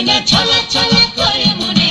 ময়না ছলা ছলা করে মনে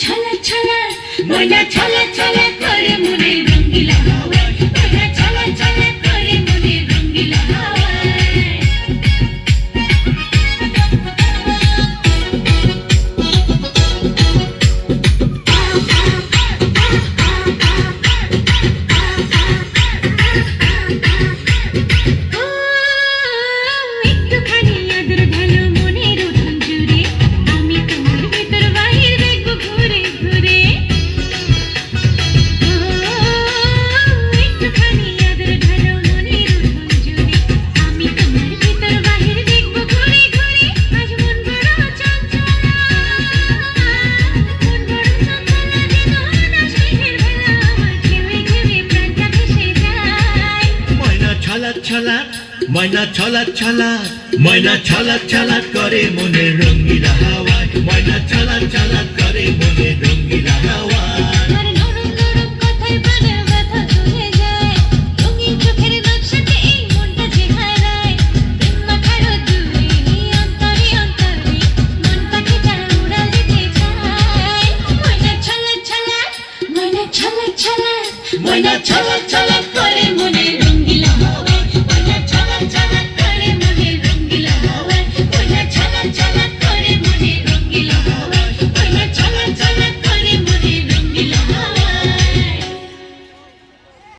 ছলা ছলা ময়না ছলা ছলা করে মনে রঙিলা ছলাৎ ছলাৎ, ময়না ছলাৎ ছলাৎ, ময়না ছলাৎ ছলাৎ করে মনে রঙ্গিলা হাওয়ায়। ময়না ছলাৎ ছলাৎ করে মনে রঙ্গিলা হাওয়ায় Mine a chala chala